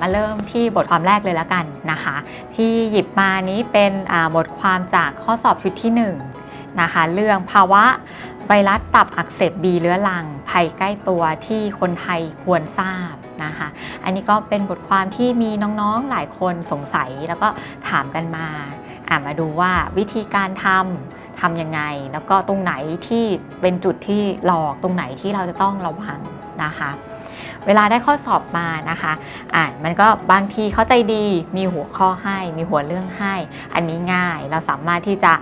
มาเริ่มที่บทความแรกเลยแล้วกันนะคะ ที่หยิบมานี้เป็นบทความจากข้อสอบชุดที่1นงนะคะเรื่องภาวะไวรัสตับอักเสบบีเรื้อรังภัยใกล้ตัวที่คนไทยควรทราบนะคะ อันนี้ก็เป็นบทความที่มีน้องๆหลายคนสงสัยแล้วก็ถามกันมาอ่ามาดูว่าวิธีการทำทำยังไง แล้วก็ตรงไหนที่เป็นจุดที่หลอกตรงไหนที่เราจะต้องระวังนะคะ เวลาได้ข้อสอบมานะคะอ่านมันก็บางทีเข้าใจดีมีหัวข้อให้ มีหัวเรื่องให้ อันนี้ง่ายเราสามารถที่จะ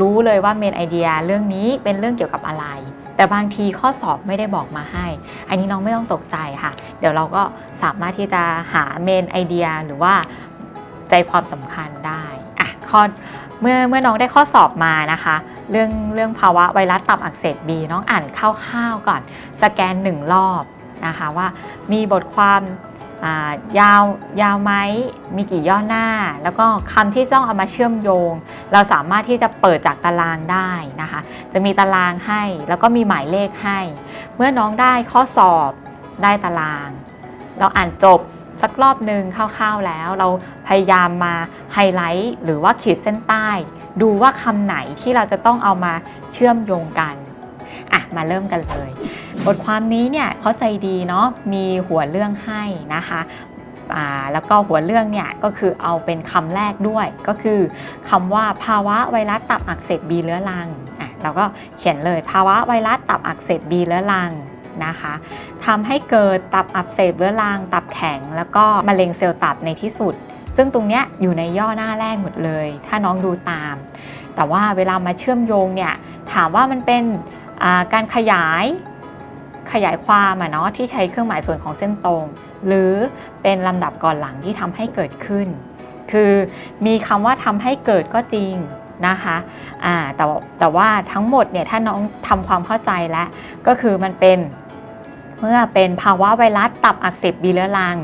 รู้เลยว่าเมนไอเดียเรื่องนี้เป็นเรื่องเกี่ยวกับอะไรแต่บางทีข้อสอบไม่ได้บอกมาให้ อันนี้น้องไม่ต้องตกใจค่ะ เดี๋ยวเราก็สามารถที่จะหาเมนไอเดียหรือว่าใจความสำคัญได้อะข้อเมื่อเมื่อน้องได้ข้อสอบมานะคะ เรื่องเรื่องภาวะไวรัสตับอักเสบบีน้องอ่านคร่าวๆก่อน สแกนหนึ่งรอบ นะคะว่ามีบทความายาวยาวไหมมีกี่ย่อหน้า แล้วก็คำที่ต้องเอามาเชื่อมโยง เราสามารถที่จะเปิดจากตารางได้นะคะ จะมีตารางให้แล้วก็มีหมายเลขให้ เมื่อน้องได้ข้อสอบได้ตาราง เราอ่านจบสักรอบหนึ่งคร่าวๆแล้ว เราพยายามมาไฮไลท์หรือว่าขีดเส้นใต้ ดูว่าคำไหนที่เราจะต้องเอามาเชื่อมโยงกัน อะมาเริ่มกันเลย บทความนี้เนี่ยเขาใจดีเนาะมีหัวเรื่องให้นะคะแล้วก็หัวเรื่องเนี่ยก็คือเอาเป็นคำแรกด้วยก็คือคำว่าภาวะไวรัสตับอักเสบบีเรื้อรังอะเราก็เขียนเลยภาวะไวรัสตับอักเสบบีเรื้อรังนะคะทำให้เกิดตับอักเสบเรื้อรังตับแข็ง แล้วก็มะเร็งเซลล์ตับในที่สุด ซึ่งตรงเนี้ยอยู่ในย่อหน้าแรกหมดเลย ถ้าน้องดูตาม แต่ว่าเวลามาเชื่อมโยงเนี่ยถามว่ามันเป็น การขยายขยายความเนาะที่ใช้เครื่องหมายส่วนของเส้นตรง หรือเป็นลำดับก่อนหลังที่ทำให้เกิดขึ้น คือมีคำว่าทำให้เกิดก็จริงนะคะแต่แต่ว่าทั้งหมดเนี่ยถ้าน้องทำความเข้าใจแล้ว ก็คือมันเป็นเมื่อเป็นภาวะไวรัสตับอักเสบบีเรื้อรัง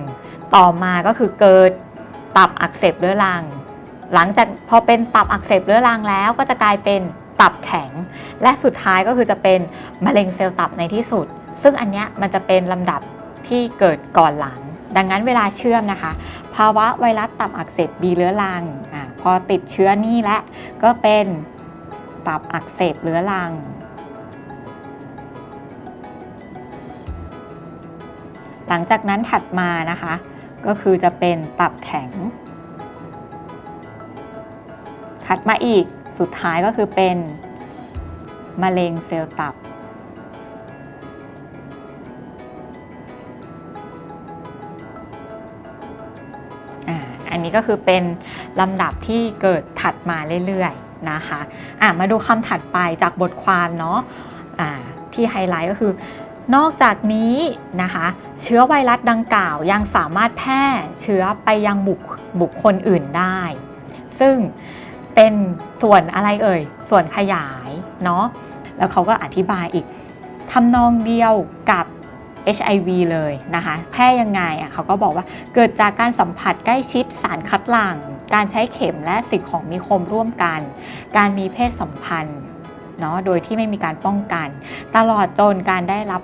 ต่อมาก็คือเกิดตับอักเสบเรื้อรัง หลังจากพอเป็นตับอักเสบเรื้อรังแล้วก็จะกลายเป็น ตับแข็ง และสุดท้ายก็คือจะเป็นมะเร็งเซลล์ตับในที่สุด ซึ่งอันเนี้ยมันจะเป็นลำดับที่เกิดก่อนหลัง ดังนั้นเวลาเชื่อมนะคะ ภาวะไวรัสตับอักเสบบีเรื้อรังอพอติดเชื้อนี่และก็เป็นตับอักเสบเรื้อรังหลังจากนั้นถัดมานะคะ ก็คือจะเป็นตับแข็ง ถัดมาอีก สุดท้ายก็คือเป็นมะเร็งเซลล์ตับอ่าอันนี้ก็คือเป็นลำดับที่เกิดถัดมาเรื่อยๆนะคะอะมาดูคำถัดไปจากบทความเนาะอ่าที่ไฮไลท์ก็คือ นอกจากนี้นะคะเชื้อไวรัสดังกล่าวยังสามารถแพร่เชื้อไปยังบุคบุคคลอื่นได้ ซึ่ง เป็นส่วนอะไรเอ่ย ส่วนขยายเนาะแล้วเขาก็อธิบายอีกทำนองเดียวกับ HIV เลยนะคะแพร่ยังไงอะเขาก็บอกว่าเกิดจากการสัมผัสใกล้ชิดสารคัดหลั่ง การใช้เข็มและสิ่งของมีคมร่วมกัน การมีเพศสัมพันธ์เนาะโดยที่ไม่มีการป้องกัน ตลอดจนการได้รับ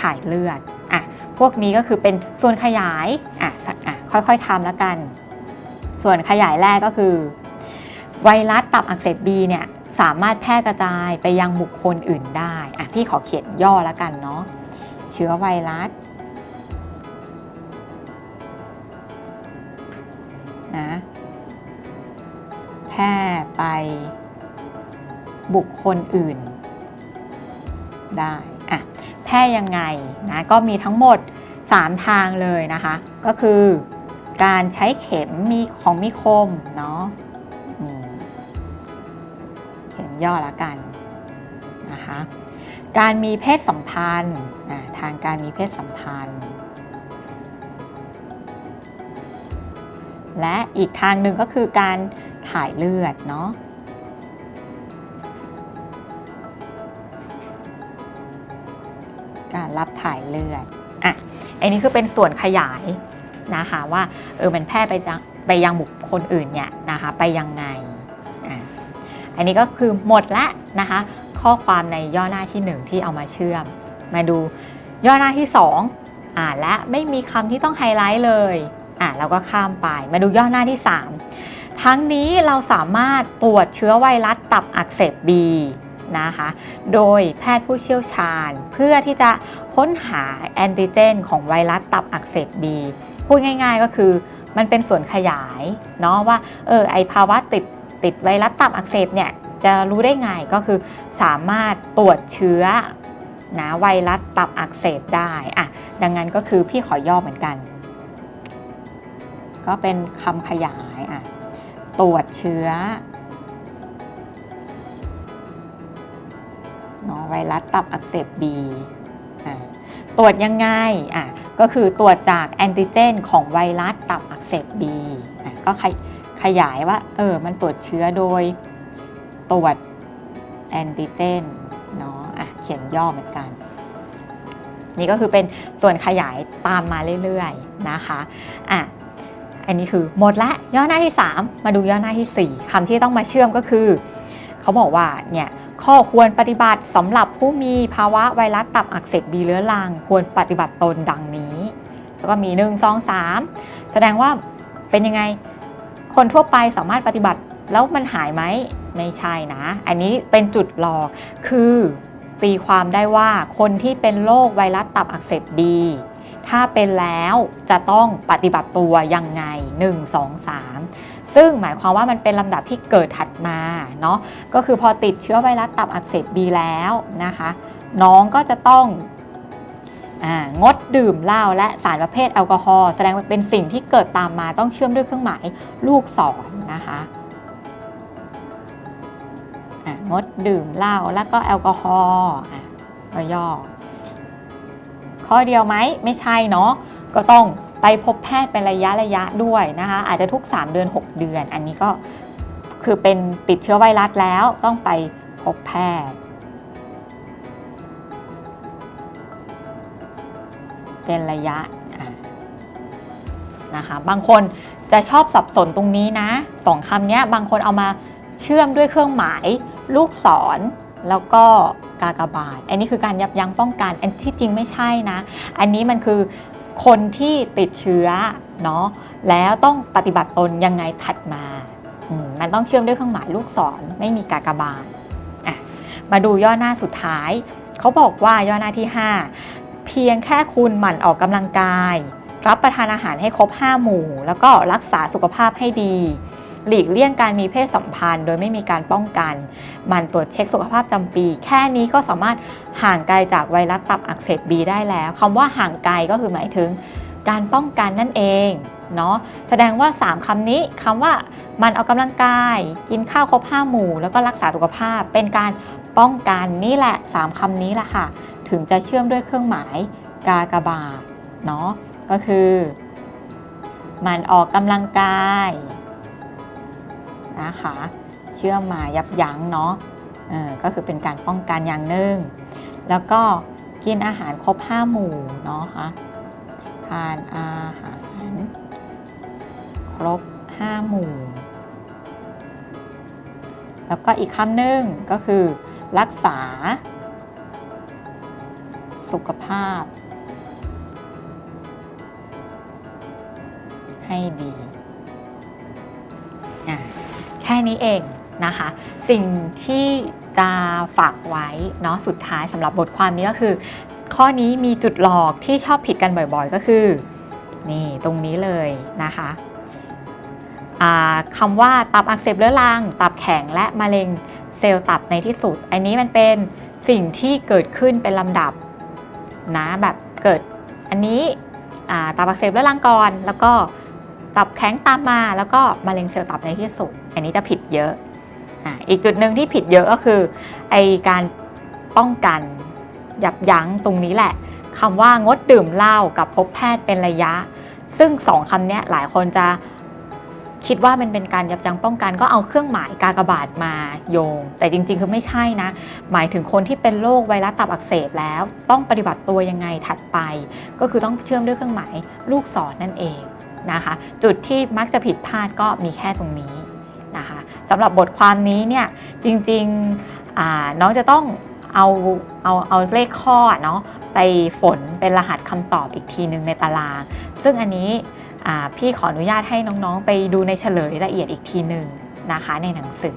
ถ่ายเลือดอะพวกนี้ก็คือเป็นส่วนขยายอะอะค่อยๆทำแล้วกัน ส่วนขยายแรกก็คือ ไวรัสตับอักเสบบีเนี่ยสามารถแพร่กระจายไปยังบุคคลอื่นได้อะพี่ขอเขียนย่อแล้วกันเนาะเชื้อไวรัสนะแพร่ไปบุคคลอื่นได้อะแพร่ยังไงนะก็มีทั้งหมด 3 ทางเลยนะคะ ก็คือการใช้เข็มมีของมีคมเนาะ ย่อละกันนะคะการมีเพศสัมพันธ์ทางการมีเพศสัมพันธ์ และอีกทางหนึ่งก็คือการถ่ายเลือดเนาะการรับถ่ายเลือดอะอันนี้คือเป็นส่วนขยายนะคะว่าเออมันแพร่ไปยังไปยังบุคคลอื่นเนี่ยนะคะไปยังไง อันนี้ก็คือหมดละนะคะ ข้อความในย่อหน้าที่ 1 ที่เอามาเชื่อม มาดูย่อหน้าที่ 2 อ่านและไม่มีคำที่ต้องไฮไลท์เลยอ่าเราก็ข้ามไปมาดูย่อหน้าที่ 3 ทั้งนี้เราสามารถตรวจเชื้อไวรัสตับอักเสบบีนะคะ โดยแพทย์ผู้เชี่ยวชาญเพื่อที่จะค้นหาแอนติเจน ของไวรัสตับอักเสบบีพูดง่ายๆก็คือมันเป็นส่วนขยายเนาะว่าเออไอภาวะติด ติดไวรัสตับอักเสบเนี่ยจะรู้ได้ไงก็คือสามารถตรวจเชื้อนะไวรัสตับอักเสบได้อะดังนั้นก็คือพี่ขอย่อเหมือนกัน ก็เป็นคำขยายอะตรวจเชื้อเนาะไวรัสตับอักเสบบีอะตรวจยังไงอะก็คือตรวจจากแอนติเจน ของไวรัสตับอักเสบบีอะก็ขย ขยายว่า เออ มันตรวจเชื้อโดยตรวจแอนติเจนเนาะอะเขียนย่อเหมือนกัน นี่ก็คือเป็นส่วนขยายตามมาเรื่อยๆนะคะอะอันนี้คือหมดละย่อหน้าที่ 3 มาดูย่อหน้าที่ 4คำที่ต้องมาเชื่อมก็คือ เขาบอกว่าเนี่ยข้อควรปฏิบัติสำหรับผู้มีภาวะไวรัสตับอักเสบบีเรื้อรัง ควรปฏิบัติตนดังนี้ แล้วก็มี 1 2 3 แสดงว่าเป็นยังไง คนทั่วไปสามารถปฏิบัติแล้วมันหายไหมไม่ใช่นะ อันนี้เป็นจุดหลอกคือตีความได้ว่าคนที่เป็นโรคไวรัสตับอักเสบบีถ้าเป็นแล้วจะต้องปฏิบัติตัวยังไง 1 2 3 ซึ่งหมายความว่ามันเป็นลำดับที่เกิดถัดมาเนาะก็คือพอติดเชื้อไวรัสตับอักเสบบีแล้วนะคะ น้องก็จะต้อง งดดื่มเหล้าและสารประเภทแอลกอฮอล์แสดงว่าเป็นสิ่งที่เกิดตามมาต้องเชื่อมด้วยเครื่องหมายลูกศรนะคะะงดดื่มเหล้าแล้วก็แอลกอฮอล์ก็ย่อข้อเดียวไหมไม่ใช่เนาะก็ต้องไปพบแพทย์เป็นระยะระยะด้วยนะคะ อาจจะทุก 3 เดือน 6 เดือน อันนี้ก็คือเป็นติดเชื้อไวรัสแล้วต้องไปพบแพทย์ เป็นระยะนะคะ บางคนจะชอบสับสนตรงนี้นะสองคำนี้บางคนเอามาเชื่อมด้วยเครื่องหมาย ลูกศรแล้วก็กากบาท อันนี้คือการยับยั้งป้องกัน อันที่จริงไม่ใช่นะ อันนี้มันคือคนที่ติดเชื้อเนาะแล้วต้องปฏิบัติตนยังไงถัดมามมันต้องเชื่อมด้วยเครื่องหมายลูกศรไม่มีกากบาทมาดูย่อหน้าสุดท้าย เขาบอกว่าย่อหน้าที่ 5 พียงแค่คุณหมั่นออกกำลังกาย รับประทานอาหารให้ครบ 5 หมู่ แล้วก็รักษาสุขภาพให้ดี หลีกเลี่ยงการมีเพศสัมพันธ์ โดยไม่มีการป้องกันมันตรวจเช็คสุขภาพจำปี แค่นี้ก็สามารถห่างไกลจากไวรัสตับอักเสบบีได้แล้วคำว่าห่างไกลก็คือหมายถึงการป้องกันนั่นเองเนาะแสดงว่า 3คำนี้คำว่ามันออกกำลังกาย กินข้าวครบ5หมู่ แล้วก็รักษาสุขภาพเป็นการป้องกันนี่แหละ 3คำนี้แหละค่ะ ถึงจะเชื่อมด้วยเครื่องหมายกากบาทเนาะก็คือมันออกกำลังกายนะคะเชื่อมมายับยั้งเนาะเออก็คือเป็นการป้องกันอย่างหนึ่ง แล้วก็กินอาหารครบ5หมู่เนาะคะทานอาหารครบ5หมู่ แล้วก็อีกคำหนึ่งก็คือรักษา สุขภาพ ให้ดีแค่นี้เองนะคะ สิ่งที่จะฝากไว้เนาะสุดท้ายสำหรับบทความนี้ก็คือ ข้อนี้มีจุดหลอกที่ชอบผิดกันบ่อยๆ ก็คือ นี่ตรงนี้เลยนะคะคำว่าตับอักเสบเรื้อรัง ตับแข็งและมะเร็งเซลล์ตับในที่สุด อันนี้มันเป็นสิ่งที่เกิดขึ้นเป็นลำดับ นะแบบเกิดอันนี้อ่าตับอักเสบเรื้อรังก่อนแล้วก็ตับแข็งตามมาแล้วก็มะเร็งเซลล์ตับในที่สุด อันนี้จะผิดเยอะอ่าอีกจุดหนึ่งที่ผิดเยอะก็คือไอการป้องกันยับยั้งตรงนี้แหละคำว่างดดื่มเหล้ากับพบแพทย์เป็นระยะ ซึ่งสองคำเนี้ยหลายคนจะ คิดว่ามันเป็นการยับยั้งป้องกันก็เอาเครื่องหมายกากบาทมาโยง แต่จริงๆ คือไม่ใช่นะ หมายถึงคนที่เป็นโรคไวรัสตับอักเสบแล้ว ต้องปฏิบัติตัวยังไงถัดไป ก็คือต้องเชื่อมด้วยเครื่องหมายลูกศรนนั่นเองนะคะ จุดที่มักจะผิดพลาดก็มีแค่ตรงนี้นะคะสำหรับบทความนี้เนี่ยจริงๆน้องจะต้องเอาเอาเอาเลขข้อเนาะไปฝนเป็นรหัสคำตอบอีกทีหนึ่งในตาราง ซึ่งอันนี้ พี่ขออนุญาตให้น้องๆ ไปดูในเฉลยละเอียดอีกทีหนึ่งนะคะในหนังสือ